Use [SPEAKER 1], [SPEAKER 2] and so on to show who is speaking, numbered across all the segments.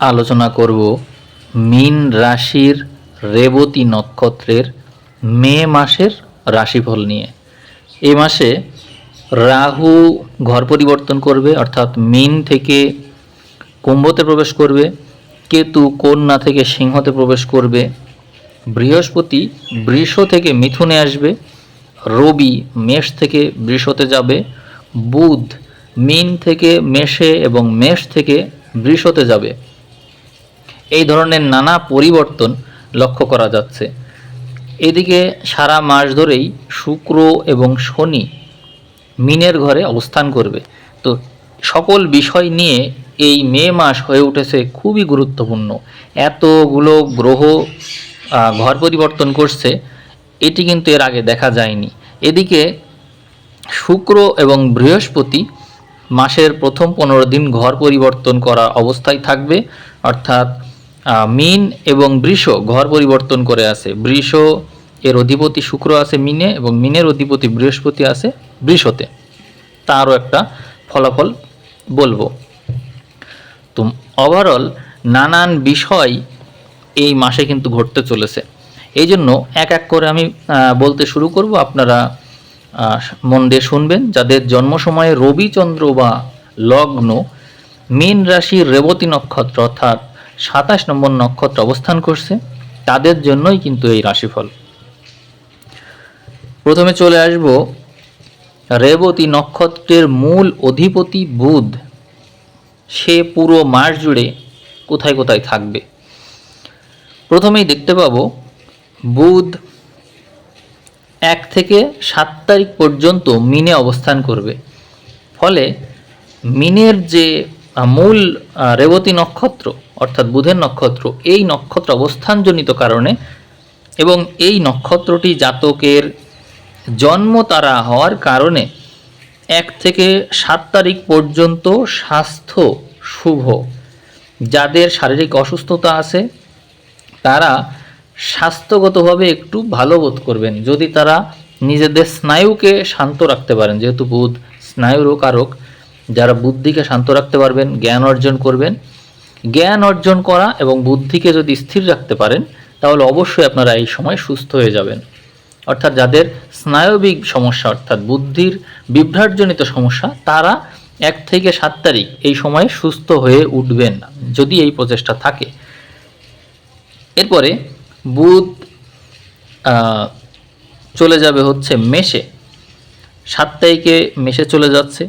[SPEAKER 1] আলোচনা করব মীন রাশির রেবতী নক্ষত্রের মে মাসের রাশিফল নিয়ে। এই মাসে রাহু ঘর পরিবর্তন করবে, অর্থাৎ মীন থেকে কুম্ভতে প্রবেশ করবে, কেতু কন্যা থেকে সিংহতে প্রবেশ করবে, বৃহস্পতি বৃষ থেকে মিথুনে আসবে, রবি মেষ থেকে বৃষতে যাবে, বুধ মিন থেকে মেষে এবং মেষ থেকে বৃষতে যাবে। এই ধরনের নানা পরিবর্তন লক্ষ্য করা যাচ্ছে। এদিকে সারা মাস ধরেই শুক্র এবং শনি মিনের ঘরে অবস্থান করবে। তো সকল বিষয় নিয়ে এই মে মাস হয়ে উঠেছে খুবই গুরুত্বপূর্ণ। এতগুলো গ্রহ ঘর পরিবর্তন করছে, এটি কিন্তু এর আগে দেখা যায়নি। এদিকে শুক্র এবং বৃহস্পতি মাসের প্রথম পনেরো দিন ঘর পরিবর্তন করা অবস্থায় থাকবে, অর্থাৎ মিন এবং বৃষ ঘর পরিবর্তন করে আছে। বৃষ এর অধিপতি শুক্র আছে মিনে এবং মিনের অধিপতি বৃহস্পতি আছে বৃষতে। তারও একটা ফলাফল বলব। তো ওভারঅল নানান বিষয় এই মাসে কিন্তু ঘটতে চলেছে। এই জন্য এক এক করে আমি বলতে শুরু করব। আপনারা মন দিয়ে শুনবেন। যাদের জন্ম সময়ে রবিচন্দ্র বা লগ্ন, মীন রাশির রেবতী নক্ষত্র অর্থাৎ সাতাশ নম্বর নক্ষত্র অবস্থান করছে, তাদের জন্যই কিন্তু এই রাশিফল। প্রথমে চলে আসব রেবতী নক্ষত্রের মূল অধিপতি বুধ। সে পুরো মাস জুড়ে কোথায় কোথায় থাকবে? প্রথমেই দেখতে পাবো বুধ এক থেকে সাত তারিখ পর্যন্ত মিনে অবস্থান করবে। ফলে মিনের যে মূল রেবতী নক্ষত্র অর্থাৎ বুধের নক্ষত্র, এই নক্ষত্র অবস্থানজনিত কারণে এবং এই নক্ষত্রটি জাতকের জন্ম তারা হওয়ার কারণে এক থেকে সাত তারিখ পর্যন্ত স্বাস্থ্য শুভ। যাদের শারীরিক অসুস্থতা আছে, তারা স্বাস্থ্যগতভাবে একটু ভালো বোধ করবেন। যদি তারা নিজেদের স্নায়ুকে শান্ত রাখতে পারেন, যেহেতু বুধ স্নায়ুরও কারক যারা বুদ্ধিকে শান্ত রাখতে পারবেন, জ্ঞান অর্জন করবেন জ্ঞান অর্জন করা এবং বুদ্ধিকে যদি স্থির রাখতে পারেন, তাহলে অবশ্যই আপনারা এই সময় সুস্থ হয়ে যাবেন। অর্থাৎ যাদের স্নায়বিক সমস্যা, অর্থাৎ বুদ্ধির বিভ্রাটজনিত সমস্যা, তারা এক থেকে সাত তারিখ এই সময়ে সুস্থ হয়ে উঠবেন যদি এই প্রচেষ্টা থাকে। এরপরে বুধ চলে যাবে হচ্ছে মেষে। সাত তারিখে মেষে চলে যাচ্ছে।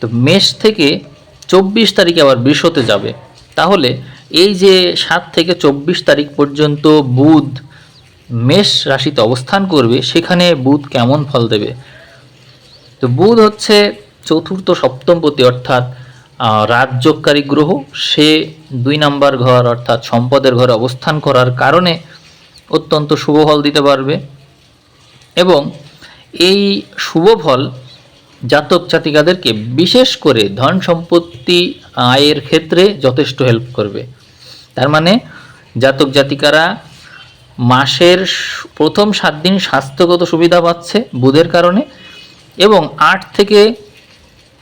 [SPEAKER 1] তো মেষ থেকে চব্বিশ তারিখে আবার বৃষতে যাবে। তাহলে এই যে সাত থেকে চব্বিশ তারিখ পর্যন্ত বুধ মেষ রাশিতে অবস্থান করবে, সেখানে বুধ কেমন ফল দেবে? তো বুধ হচ্ছে চতুর্থ সপ্তমপতি অর্থাৎ রাজযোগকারী গ্রহ। সে দুই নাম্বার ঘর, অর্থাৎ সম্পদের ঘরে অবস্থান করার কারণে অত্যন্ত শুভ ফল দিতে পারবে। এবং এই শুভ ফল জাতক জাতিকাদেরকে বিশেষ করে ধন সম্পত্তি, আয়ের ক্ষেত্রে যথেষ্ট হেল্প করবে। তার মানে জাতক জাতিকারা মাসের প্রথম সাত দিন স্বাস্থ্যগত সুবিধা পাচ্ছে বুধের কারণে এবং আট থেকে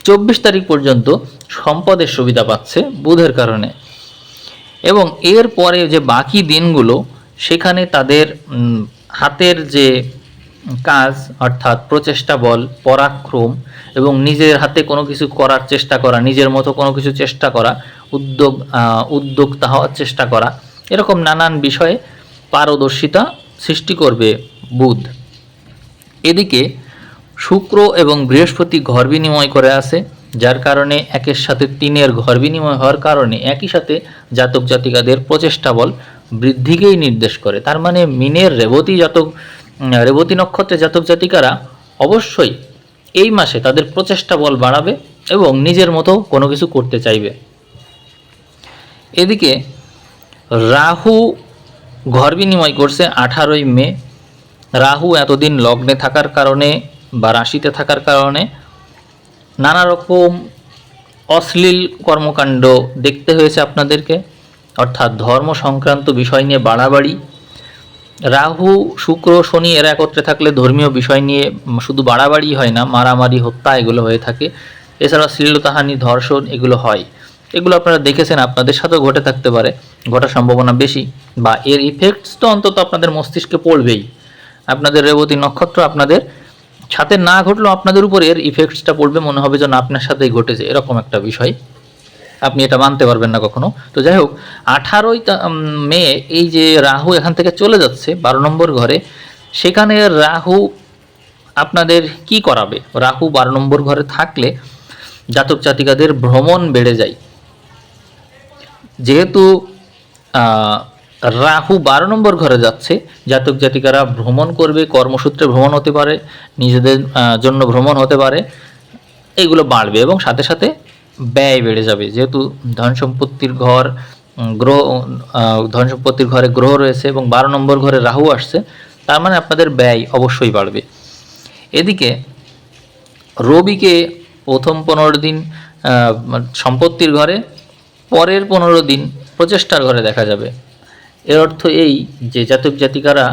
[SPEAKER 1] চব্বিশ তারিখ পর্যন্ত সম্পদের সুবিধা পাচ্ছে বুধের কারণে। এবং এর পরে যে বাকি দিনগুলো, সেখানে তাদের হাতের যে কাজ, অর্থাৎ প্রচেষ্টা বল, পরাক্রম এবং নিজের হাতে কোনো কিছু করার চেষ্টা করা, নিজের মতো কোনো কিছু চেষ্টা করা, উদ্যোগ উদ্যোক্তা হওয়ার চেষ্টা করা, এরকম নানান বিষয়ে পারদর্শিতা সৃষ্টি করবে বুধ। এদিকে শুক্র এবং বৃহস্পতি ঘর বিনিময় করে আছে যার কারণে একের সাথে তিনের ঘর বিনিময় হওয়ার কারণে একই সাথে জাতক জাতিকাদের প্রচেষ্টা বল বৃদ্ধিকেই নির্দেশ করে। তার মানে মিনের রেবতী জাতক রেবতী নক্ষত্রে জাতক জাতিকারা অবশ্যই এই মাসে তাদের প্রচেষ্টা বল বাড়াবে এবং নিজের মতো কোনো কিছু করতে চাইবে। এদিকে রাহু ঘর বিনিময় করছে আঠারোই মে। রাহু এতদিন লগ্নে থাকার কারণে বা রাশিতে থাকার কারণে নানা রকম অশ্লীল কর্মকাণ্ড দেখতে হয়েছে আপনাদেরকে। অর্থাৎ ধর্ম সংক্রান্ত বিষয় নিয়ে বাড়াবাড়ি রাহু, শুক্র, শনি এরা একত্রে থাকলে ধর্মীয় বিষয় নিয়ে শুধু বাড়াবাড়ি হয় না, মারামারি, হত্যা এগুলো হয়ে থাকে। এছাড়া শ্লীলতাহানি, ধর্ষণ এগুলো হয়। এগুলো আপনারা দেখেছেন, আপনাদের সাথেও ঘটে থাকতে পারে, ঘটার সম্ভাবনা বেশি। বা এর ইফেক্টস তো অন্তত আপনাদের মস্তিষ্কে পড়বেই। আপনাদের রেবতী নক্ষত্র আপনাদের সাথে না ঘটলেও আপনাদের উপর এর ইফেক্টসটা পড়বে, মনে হবে যেন আপনার সাথেই ঘটেছে, এরকম একটা বিষয়। আপনি এটা মানতে পারবেন না কখনো। তো যাই হোক, আঠারোই মে এই যে রাহু এখান থেকে চলে যাচ্ছে, বারো নম্বর ঘরে, সেখানে রাহু আপনাদের কি করাবে? রাহু বারো নম্বর ঘরে থাকলে জাতক জাতিকাদের ভ্রমণ বেড়ে যায়। যেহেতু রাহু বারো নম্বর ঘরে যাচ্ছে, জাতক জাতিকারা ভ্রমণ করবে, কর্মসূত্রে ভ্রমণ হতে পারে, নিজেদের জন্য ভ্রমণ হতে পারে, এগুলো বাড়বে এবং সাথে সাথে ব্যয় বেড়ে যাবে। যেহেতু ধন সম্পত্তির ঘর গ্রহ ধন সম্পত্তির ঘরে গ্রহ রয়েছে এবং বারো নম্বর ঘরে রাহু আসছে, তার মানে আপনাদের ব্যয় অবশ্যই বাড়বে। এদিকে রবিকে প্রথম পনেরো দিন সম্পত্তির ঘরে, পরের পনেরো দিন প্রচেষ্টার ঘরে দেখা যাবে। এর অর্থ এই যে জাতক জাতিকারা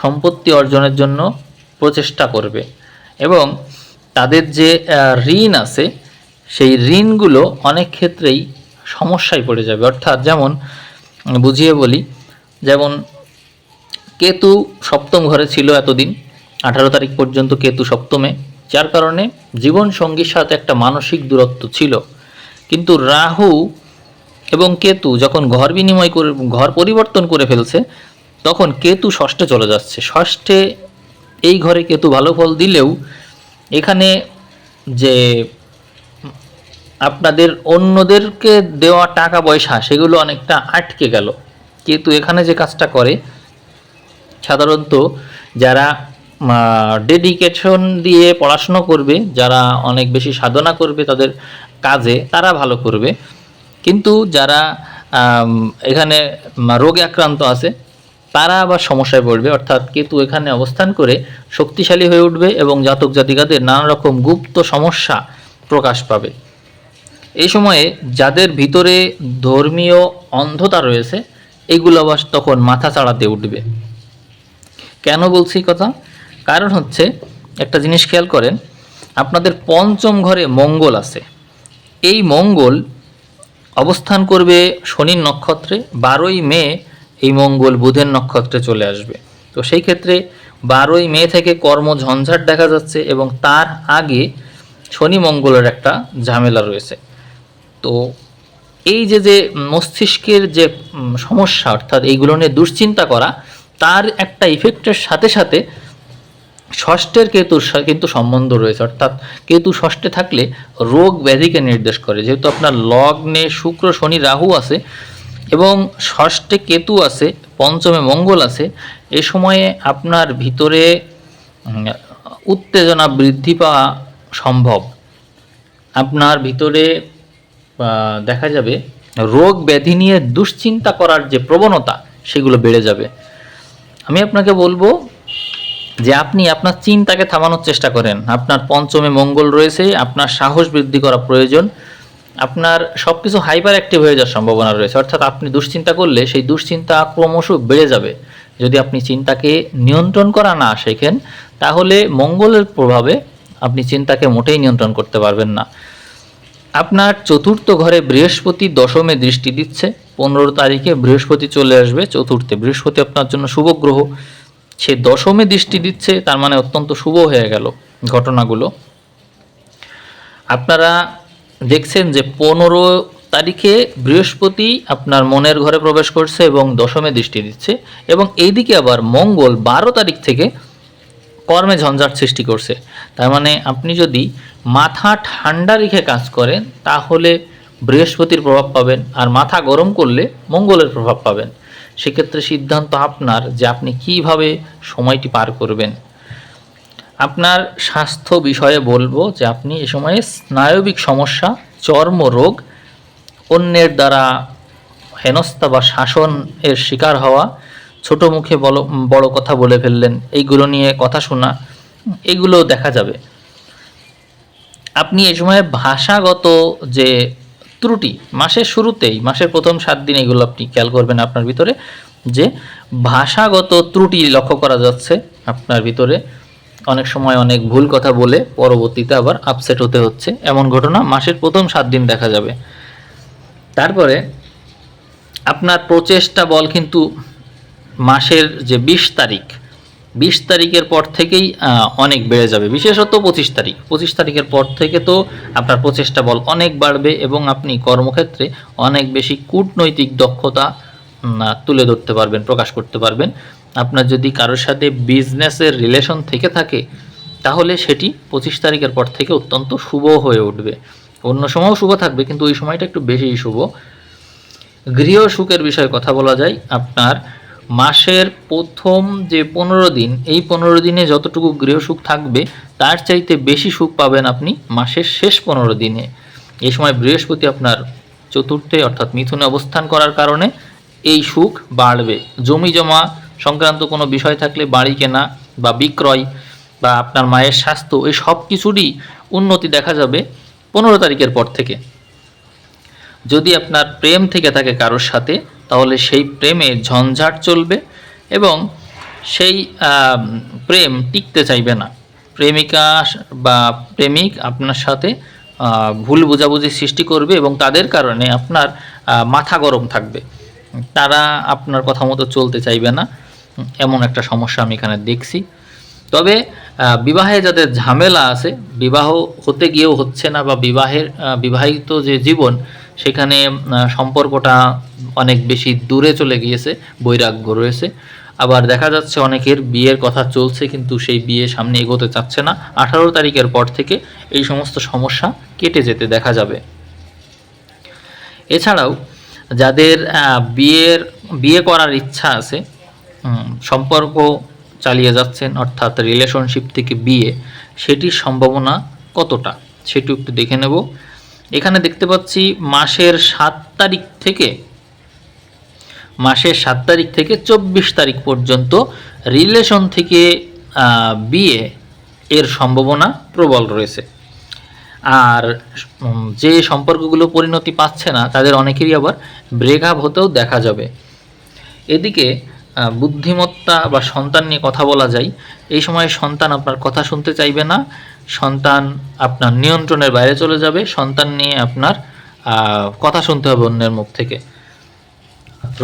[SPEAKER 1] সম্পত্তি অর্জনের জন্য প্রচেষ্টা করবে এবং তাদের যে ঋণ আছে সেই ঋণগুলো অনেক ক্ষেত্রেই সমস্যায় পড়ে যাবে। অর্থাৎ যেমন বুঝিয়ে বলি, যেমন কেতু সপ্তম ঘরে ছিল এতদিন, আঠারো তারিখ পর্যন্ত কেতু সপ্তমে, যার কারণে জীবন সঙ্গীর সাথে একটা মানসিক দূরত্ব ছিল। কিন্তু রাহু এবং কেতু যখন ঘর বিনিময় করে, ঘর পরিবর্তন করে ফেলছে, তখন কেতু ষষ্ঠে চলে যাচ্ছে। ষষ্ঠে এই ঘরে কেতু ভালো ফল দিলেও এখানে যে আপনাদের অন্যদেরকে দেওয়া টাকা পয়সা, সেগুলো অনেকটা আটকে গেল। কিন্তু এখানে যে কাজটা করে, সাধারণত যারা ডেডিকেশন দিয়ে পড়াশুনো করবে, যারা অনেক বেশি সাধনা করবে তাদের কাজে, তারা ভালো করবে। কিন্তু যারা এখানে রোগে আক্রান্ত আছে, তারা আবার সমস্যায় পড়বে। অর্থাৎ কেতু এখানে অবস্থান করে শক্তিশালী হয়ে উঠবে এবং জাতক জাতিকাদের নানা রকম গুপ্ত সমস্যা প্রকাশ পাবে। এই সময়ে যাদের ভিতরে ধর্মীয় অন্ধতা রয়েছে, এগুলো আবার তখন মাথা চাড়াতে উঠবে। কেন বলছি কথা? কারণ হচ্ছে, একটা জিনিস খেয়াল করেন, আপনাদের পঞ্চম ঘরে মঙ্গল আছে। এই মঙ্গল অবস্থান করবে শনির নক্ষত্রে, বারোই মে এই মঙ্গল বুধের নক্ষত্রে চলে আসবে। তো সেই ক্ষেত্রে বারোই মে থেকে কর্ম ঝঞ্ঝাট দেখা যাচ্ছে এবং তার আগে শনি মঙ্গলের একটা ঝামেলা রয়েছে। তো এই যে যে মস্তিষ্কের যে সমস্যা, অর্থাৎ এইগুলো নিয়ে দুশ্চিন্তা করা, তার একটা ইফেক্টের সাথে সাথে ষষ্ঠের কেতুর কিন্তু সম্বন্ধ রয়েছে। অর্থাৎ কেতু ষষ্ঠে থাকলে রোগ ব্যাধিকে নির্দেশ করে। যেহেতু আপনার লগ্নে শুক্র, শনি, রাহু আছে এবং ষষ্ঠে কেতু আছে, পঞ্চমে মঙ্গল আছে, এ সময়ে আপনার ভিতরে উত্তেজনা বৃদ্ধি পাওয়া সম্ভব। আপনার ভিতরে দেখা যাবে, রোগ ব্যাধি নিয়ে দুশ্চিন্তা করার যে প্রবণতা, সেগুলো বেড়ে যাবে। আমি আপনাকে বলব যে আপনি আপনার চিন্তাকে থামানোর চেষ্টা করেন। আপনার পঞ্চমে মঙ্গল রয়েছে, আপনার সাহস বৃদ্ধি করা প্রয়োজন, আপনার সব কিছু হাইপার অ্যাক্টিভ হয়ে যাওয়ার সম্ভাবনা রয়েছে। অর্থাৎ আপনি দুশ্চিন্তা করলে সেই দুশ্চিন্তা ক্রমশ বেড়ে যাবে। যদি আপনি চিন্তাকে নিয়ন্ত্রণ করা না শেখেন, তাহলে মঙ্গলের প্রভাবে আপনি চিন্তাকে মোটেই নিয়ন্ত্রণ করতে পারবেন না। আপনার চতুর্থ ঘরে বৃহস্পতি দশমে দৃষ্টি দিচ্ছে, পনেরো তারিখে বৃহস্পতি চলে আসবে চতুর্থে। বৃহস্পতি আপনার জন্য শুভ গ্রহ। সে দশমে দৃষ্টি দিচ্ছে, তার মানে অত্যন্ত শুভ হয়ে গেল ঘটনাগুলো। আপনারা দেখছেন যে পনেরো তারিখে বৃহস্পতি আপনার মনের ঘরে প্রবেশ করছে এবং দশমে দৃষ্টি দিচ্ছে এবং এইদিকে আবার মঙ্গল বারো তারিখ থেকে কর্মে ঝঞ্ঝাট সৃষ্টি করছে। তার মানে আপনি যদি মাথা ঠান্ডা রেখে কাজ করেন, তাহলে বৃহস্পতির প্রভাব পাবেন আর মাথা গরম করলে মঙ্গলের প্রভাব পাবেন। সেক্ষেত্রে সিদ্ধান্ত আপনার যে আপনি কীভাবে সময়টি পার করবেন। আপনার স্বাস্থ্য বিষয়ে বলব যে আপনি এ সময়ে স্নায়বিক সমস্যা চর্মরোগ অন্যের দ্বারা হেনস্থা বা শাসন এর শিকার হওয়া ছোট মুখে বড় বড় কথা বলে ফেললেন। এইগুলো নিয়ে কথা শোনা, এগুলো দেখা যাবে। আপনি এই সময় ভাষাগত যে ত্রুটি, মাসের শুরুতেই, মাসের প্রথম সাত দিন এগুলো আপনি খেয়াল করবেন আপনার ভিতরে, যে ভাষাগত ত্রুটি লক্ষ্য করা যাচ্ছে আপনার ভিতরে। অনেক সময় অনেক ভুল কথা বলে পরবর্তীতে আবার আপসেট হতে হচ্ছে। এমন ঘটনা মাসের প্রথম সাত দিন দেখা যাবে। তারপরে আপনার প্রচেষ্টা বল কিন্তু মাসের যে বিশ তারিখ, বিশ তারিখের পর থেকেই অনেক বেড়ে যাবে। বিশেষত পঁচিশ তারিখ। পঁচিশ তারিখের পর থেকে তো আপনার প্রচেষ্টা বল অনেক বাড়বে এবং আপনি কর্মক্ষেত্রে অনেক বেশি কূটনৈতিক দক্ষতা তুলে ধরতে পারবেন, প্রকাশ করতে পারবেন। আপনার যদি কারোর সাথে বিজনেসের রিলেশন থেকে থাকে, তাহলে সেটি পঁচিশ তারিখের পর থেকে অত্যন্ত শুভ হয়ে উঠবে। অন্য সময়ও শুভ থাকবে, কিন্তু ওই সময়টা একটু বেশিই শুভ। গৃহ সুখের বিষয়ে কথা বলা যায়। আপনার মাসের প্রথম যে পনেরো দিন, এই পনেরো দিনে যতটুকু গৃহ সুখ থাকবে, তার চাইতে বেশি সুখ পাবেন আপনি মাসের শেষ পনেরো দিনে। এই সময় বৃহস্পতি আপনার চতুর্থে অর্থাৎ মিথুনে অবস্থান করার কারণে এই সুখ বাড়বে। জমি জমা সংক্রান্ত কোনো বিষয় থাকলে বাড়ি কেনা বা বিক্রয় বা আপনার মায়ের স্বাস্থ্য, এই সব কিছুরই উন্নতি দেখা যাবে পনেরো তারিখের পর থেকে। যদি আপনার প্রেম থেকে থাকে কারোর সাথে তাহলে সেই প্রেমে ঝঞ্ঝাট চলবে এবং সেই প্রেম টিকতে চাইবে না। প্রেমিকা বা প্রেমিক আপনার সাথে ভুল বোঝাবুঝি সৃষ্টি করবে এবং তাদের কারণে আপনার মাথা গরম থাকবে। তারা আপনার কথা মতো চলতে চাইবে না। এমন একটা সমস্যা আমি এখানে দেখছি। তবে বিবাহে যাদের ঝামেলা আছে, বিবাহ হতে গিয়েও হচ্ছে না বা বিবাহের বিবাহিত যে জীবন সেখানে সম্পর্কটা অনেক বেশি দূরে চলে গিয়েছে, বৈরাগ্য রয়েছে। আবার দেখা যাচ্ছে অনেকের বিয়ের কথা চলছে, কিন্তু সেই বিয়ে সামনে এগোতে চাচ্ছে না। আঠারো তারিখের পর থেকে এই সমস্ত সমস্যা কেটে যেতে দেখা যাবে। এছাড়াও, যাদের বিয়ের, বিয়ে করার ইচ্ছা আছে সম্পর্ক চালিয়ে যাচ্ছেন, অর্থাৎ রিলেশনশিপ থেকে বিয়ে, সেটির সম্ভাবনা কতটা? সেটি একটু দেখে নেব। এখানে দেখতে পাচ্ছি মাসের সাত তারিখ থেকে, মাসের সাত তারিখ থেকে চব্বিশ তারিখ পর্যন্ত রিলেশন থেকে বিয়ে এর সম্ভাবনা প্রবল রয়েছে। আর যে সম্পর্কগুলো পরিণতি পাচ্ছে না, তাদের অনেকেরই আবার ব্রেকআপ হতেও দেখা যাবে। এদিকে বুদ্ধিমত্তা বা সন্তান নিয়ে কথা বলা যায়। এই সময় সন্তান আপনার কথা শুনতে চাইবে না। সন্তান আপনার নিয়ন্ত্রণের বাইরে চলে যাবে, সন্তান নিয়ে আপনার কথা শুনতে হবে অন্যের মুখ থেকে।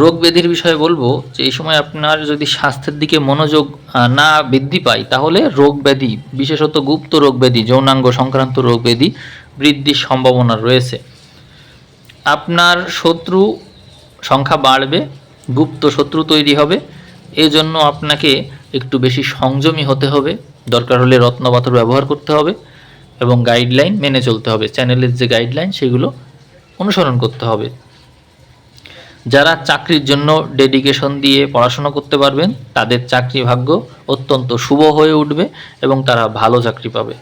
[SPEAKER 1] রোগ ব্যাধির বিষয়ে বলব যে, এই সময় আপনার যদি স্বাস্থ্যের দিকে মনোযোগ না বৃদ্ধি পায়, তাহলে রোগ ব্যাধি, বিশেষত গুপ্ত রোগ ব্যাধি, যৌনাঙ্গ সংক্রান্ত রোগ ব্যাধি বৃদ্ধির সম্ভাবনা রয়েছে। আপনার শত্রু সংখ্যা বাড়বে, গুপ্ত শত্রু তৈরি হবে, এজন্য আপনাকে একটু বেশি সংযমী হতে হবে। দরকার হলে রত্নপাথর ব্যবহার করতে হবে এবং গাইডলাইন মেনে চলতে হবে। চ্যানেলের যে গাইডলাইন সেগুলো অনুসরণ করতে হবে। যারা চাকরির জন্য ডেডিকেশন দিয়ে পড়াশোনা করতে পারবেন, তাদের চাকরি ভাগ্য অত্যন্ত শুভ হয়ে উঠবে এবং তারা ভালো চাকরি পাবে।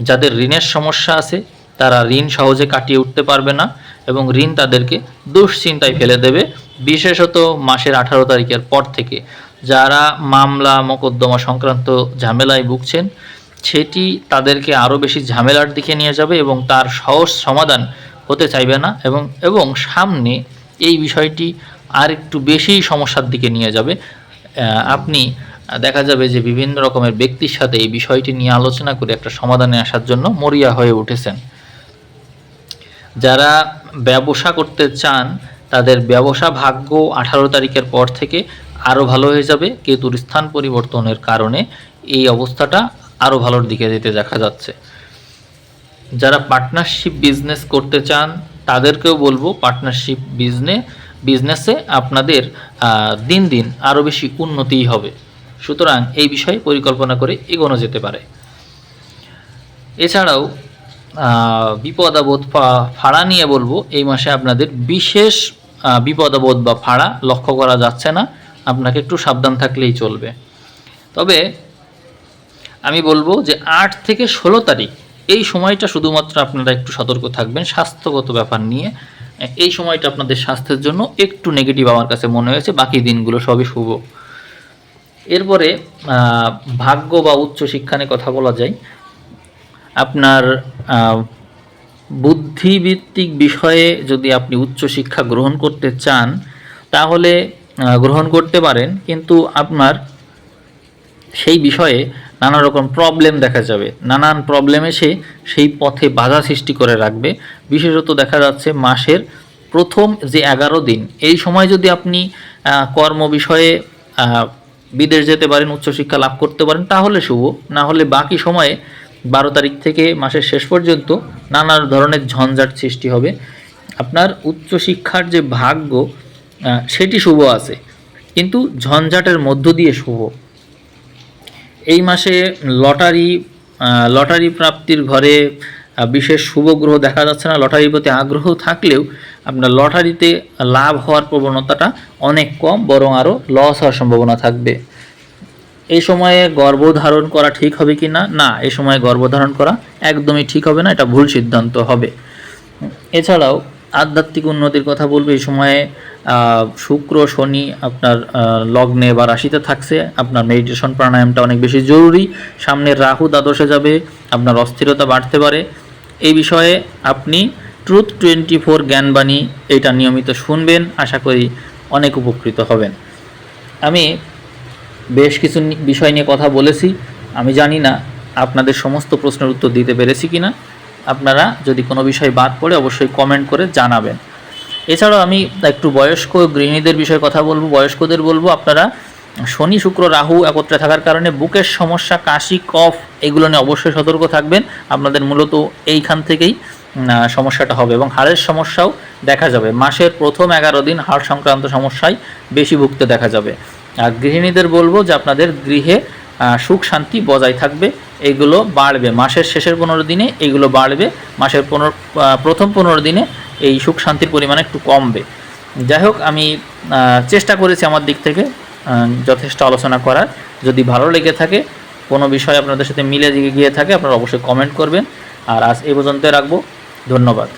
[SPEAKER 1] যাদের ঋণের সমস্যা আছে, তারা ঋণ সহজে কাটিয়ে উঠতে পারবে না এবং ঋণ তাদেরকে দুশ্চিন্তায় ফেলে দেবে, বিশেষত মাসের আঠারো তারিখের পর থেকে। যারা মামলা, মোকদ্দমা সংক্রান্ত ঝামেলায় ভুগছেন, সেটি তাদেরকে আরও বেশি ঝামেলার দিকে নিয়ে যাবে এবং তার সহজ সমাধান হতে চাইবে না এবং এবং সামনে এই বিষয়টি আর একটু বেশি সমস্যার দিকে নিয়ে যাবে। আপনি দেখা যাবে যে বিভিন্ন রকমের ব্যক্তির সাথে এই বিষয়টি নিয়ে আলোচনা করে একটা সমাধানে আসার জন্য মরিয়া হয়ে উঠেছেন। যারা ব্যবসা করতে চান, তাদের ব্যবসা ভাগ্য আঠারো তারিখের পর থেকে আরও ভালো হয়ে যাবে কেতুর স্থান পরিবর্তনের কারণে এই অবস্থাটা আরও ভালোর দিকে যেতে দেখা যাচ্ছে। যারা পার্টনারশিপ বিজনেস করতে চান তাদেরকেও বলব পার্টনারশিপ বিজনে বিজনেসে আপনাদের দিন দিন আরও বেশি উন্নতিই হবে। সুতরাং এই বিষয়ে পরিকল্পনা করে এগোনো যেতে পারে। এছাড়াও আহ, বিপদ আপদ ফা- ফাড়া নিয়ে বলব এই মাসে আপনাদের বিশেষ আহ, বিপদ আপদ বা ফাড়া লক্ষ্য করা যাচ্ছে না। আপনাকে একটু সাবধান থাকলেই চলবে। তবে আমি বলব যে আট থেকে ষোলো তারিখ, এই সময়টা শুধুমাত্র আপনারা একটু সতর্ক থাকবেন, স্বাস্থ্যগত ব্যাপার নিয়ে। এই সময়টা আপনাদের স্বাস্থ্যের জন্য একটু নেগেটিভ আমার কাছে মনে হয়েছে, বাকি দিনগুলো সবই শুভ। এরপরে ভাগ্য বা উচ্চ শিক্ষা নিয়ে কথা বলা যায়। আপনার বুদ্ধিভিত্তিক বিষয়ে যদি আপনি উচ্চ শিক্ষা গ্রহণ করতে চান, তাহলে গ্রহণ করতে পারেন, কিন্তু আপনার সেই বিষয়ে নানা রকম প্রবলেম দেখা যাবে। নানান প্রবলেম এসে সেই পথে বাধা সৃষ্টি করে রাখবে। বিশেষত দেখা যাচ্ছে মাসের প্রথম যে এগারো দিন, এই সময় যদি আপনি কর্ম বিষয়ে বিদেশ যেতে পারেন, উচ্চশিক্ষা লাভ করতে পারেন, তাহলে শুভ। না হলে বাকি সময়ে বারো তারিখ থেকে মাসের শেষ পর্যন্ত নানা ধরনের ঝঞ্ঝাট সৃষ্টি হবে। আপনার উচ্চশিক্ষার যে ভাগ্য সেটি শুভ আছে। কিন্তু ঝঞ্ঝাটের মধ্য দিয়ে শুভ। এই মাসে লটারি লটারি প্রাপ্তির ঘরে বিশেষ শুভ গ্রহ দেখা যাচ্ছে না। লটারির প্রতি আগ্রহ থাকলেও আপনার লটারিতে লাভ হওয়ার প্রবণতাটা অনেক কম, বরং আরও লস হওয়ার সম্ভাবনা থাকবে। এই সময়ে গর্ভধারণ করা ঠিক হবে কি না? না, এই সময়ে গর্ভধারণ করা একদমই ঠিক হবে না। এটা ভুল সিদ্ধান্ত হবে। এছাড়াও আধ্যাত্মিক উন্নতির কথা বলব, এই সময়ে শুক্র, শনি আপনার লগ্নে বা রাশিতে থাকছে, আপনার মেডিটেশন প্রাণায়ামটা অনেক বেশি জরুরি। সামনে রাহু দ্বাদশে যাবে, আপনার অস্থিরতা বাড়তে পারে। এই বিষয়ে আপনি ট্রুথ টোয়েন্টি ফোর জ্ঞানবাণী এটা নিয়মিত শুনবেন, আশা করি অনেক উপকৃত হবেন। আমি বেশ কিছু বিষয় নিয়ে কথা বলেছি, আমি জানি না আপনাদের সমস্ত প্রশ্নের উত্তর দিতে পেরেছি কিনা। আপনারা যদি কোনো বিষয় বাদ পড়ে অবশ্যই কমেন্ট করে জানাবেন। এছাড়াও আমি একটু বয়স্ক গৃহিণীদের বিষয়ে কথা বলব। বয়স্কদের বলব, আপনারা শনি, শুক্র, রাহু একত্রে থাকার কারণে বুকের সমস্যা, কাশি, কফ এগুলো নিয়ে অবশ্যই সতর্ক থাকবেন। আপনাদের মূলত এইখান থেকেই সমস্যাটা হবে এবং হাড়ের সমস্যাও দেখা যাবে। মাসের প্রথম এগারো দিন হাড় সংক্রান্ত সমস্যায় বেশি ভুগতে দেখা যাবে। আর গৃহিণীদের বলব যে আপনাদের গৃহে সুখ শান্তি বজায় থাকবে, এগুলো বাড়বে। মাসের শেষের পনেরো দিনে এগুলো বাড়বে। মাসের পনেরো প্রথম পনেরো দিনে এই সুখ শান্তির পরিমাণ একটু কমবে। যাই হোক, আমি চেষ্টা করেছি আমার দিক থেকে যথেষ্ট আলোচনা করার। যদি ভালো লেগে থাকে, কোনো বিষয় আপনাদের সাথে মিলে গিয়ে থাকে, আপনারা অবশ্যই কমেন্ট করবেন। আর আজ এই পর্যন্ত রাখব। ধন্যবাদ।